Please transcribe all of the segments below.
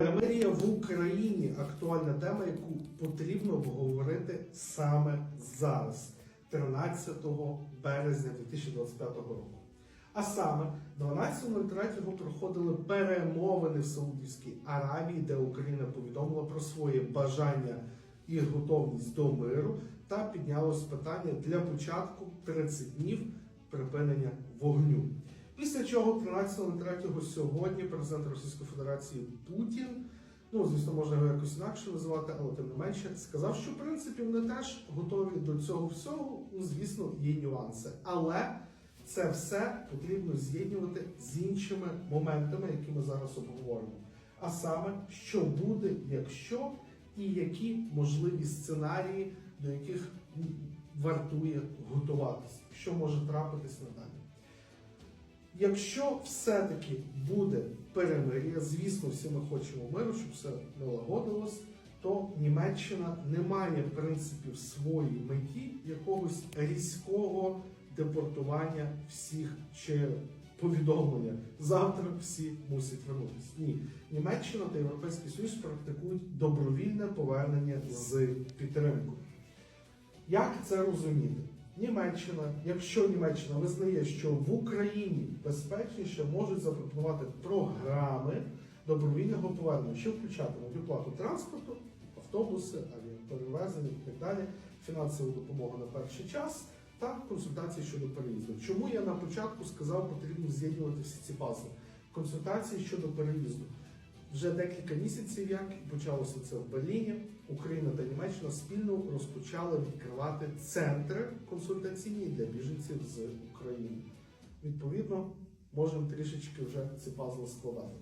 Перемир'я в Україні актуальна тема, яку потрібно обговорити саме зараз, 13 березня 2025 року. А саме 12.03 проходили перемовини в Саудівській Аравії, де Україна повідомила про своє бажання і готовність до миру та піднялось питання для початку 30 днів припинення вогню. Після чого 13.03 сьогодні президент Російської Федерації Путін, ну звісно, можна його якось інакше називати, але тим не менше, сказав, що в принципі вони теж готові до цього всього. Ну, звісно, є нюанси. Але це все потрібно з'єднувати з іншими моментами, які ми зараз обговоримо. А саме, що буде, якщо і які можливі сценарії, до яких вартує готуватися, що може трапитись надалі. Якщо все-таки буде перемир'я, звісно, всі ми хочемо миру, щоб все налагодилось, то Німеччина не має в принципі в своїй меті якогось різкого депортування всіх чи повідомлення. Завтра всі мусять вернутися. Ні, Німеччина та Європейський Союз практикують добровільне повернення з підтримкою. Як це розуміти? Німеччина, якщо Німеччина визнає, що в Україні безпечніше можуть запропонувати програми добровільного повернення, що включатимуть оплату транспорту, автобуси, авіаперевезення і так далі, фінансову допомогу на перший час та консультації щодо переїзду. Чому я на початку сказав, потрібно з'єднувати всі ці пазли? Консультації щодо переїзду. Вже декілька місяців, як почалося це в Берліні, Україна та Німеччина спільно розпочали відкривати центри консультаційні для біженців з України. Відповідно, можемо трішечки вже ці пазли складати.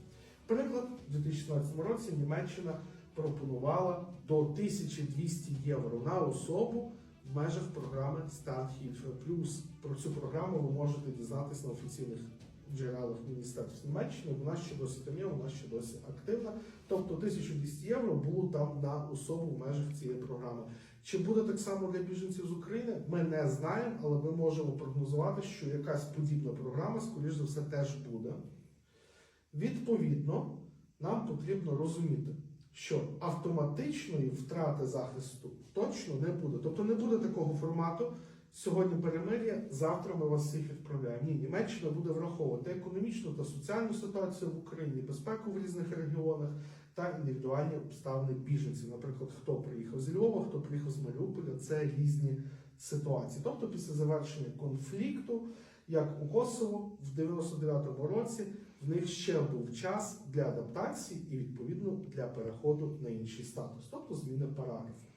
Приклад, у 2016 році Німеччина пропонувала до 1200 євро на особу в межах програми Starthilfe Plus. Про цю програму ви можете дізнатися на офіційних джерелах Міністерств Німеччини. Вона ще досі там є, вона ще досі активна. Тобто 1200 євро було там на особу в межах цієї програми. Чи буде так само для біженців з України? Ми не знаємо, але ми можемо прогнозувати, що якась подібна програма, скоріш за все, теж буде. Відповідно, нам потрібно розуміти, що автоматичної втрати захисту точно не буде. Тобто не буде такого формату. Сьогодні перемир'я, завтра ми вас всіх відправляємо. Ні, Німеччина буде враховувати економічну та соціальну ситуацію в Україні, безпеку в різних регіонах та індивідуальні обставини біженців. Наприклад, хто приїхав з Львова, хто приїхав з Маріуполя, це різні ситуації. Тобто, після завершення конфлікту, як у Косово в 99-му році, в них ще був час для адаптації і відповідно для переходу на інший статус, тобто зміни параграфу.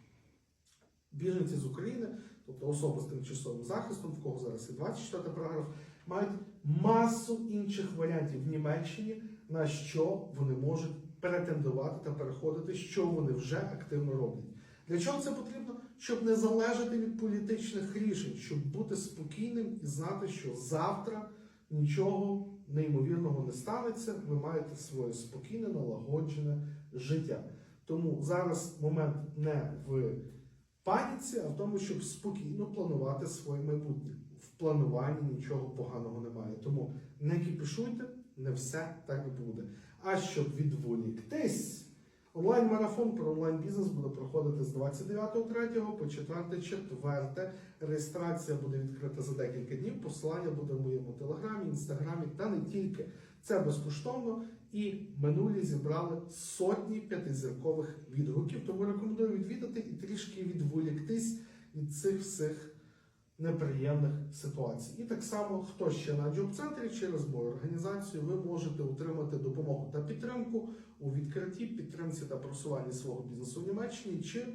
Біженці з України, тобто особи з тимчасовим захистом, в кого зараз і 24 параграф, мають масу інших варіантів в Німеччині, на що вони можуть претендувати та переходити, що вони вже активно роблять. Для чого це потрібно? Щоб не залежати від політичних рішень, щоб бути спокійним і знати, що завтра нічого неймовірного не станеться. Ви маєте своє спокійне, налагоджене життя. Тому зараз момент не в паніці, а в тому, щоб спокійно планувати своє майбутнє. В плануванні нічого поганого немає. Тому не кіпішуйте, не все так буде. А щоб відволіктись, онлайн-марафон про онлайн-бізнес буде проходити з 29.3 по 4.4. Реєстрація буде відкрита за декілька днів. Посилання буде в моєму телеграмі, інстаграмі та не тільки. Це безкоштовно і минулі зібрали сотні п'ятизіркових відгуків. Тому рекомендую відвідати і трішки відволіктись від цих всіх неприємних ситуацій. І так само, хто ще на джоб-центрі через мою організацію, ви можете отримати допомогу та підтримку у відкритті, підтримці та просуванні свого бізнесу в Німеччині чи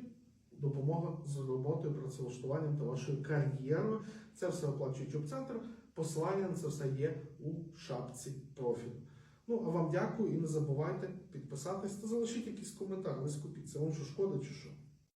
допомога з роботою, працевлаштуванням та вашою кар'єрою. Це все оплачує джоб-центр. Посилання на це все є у шапці профілю. Ну, а вам дякую і не забувайте підписатись та залишіть якийсь коментар, не скупіться. Вам що шкода чи що?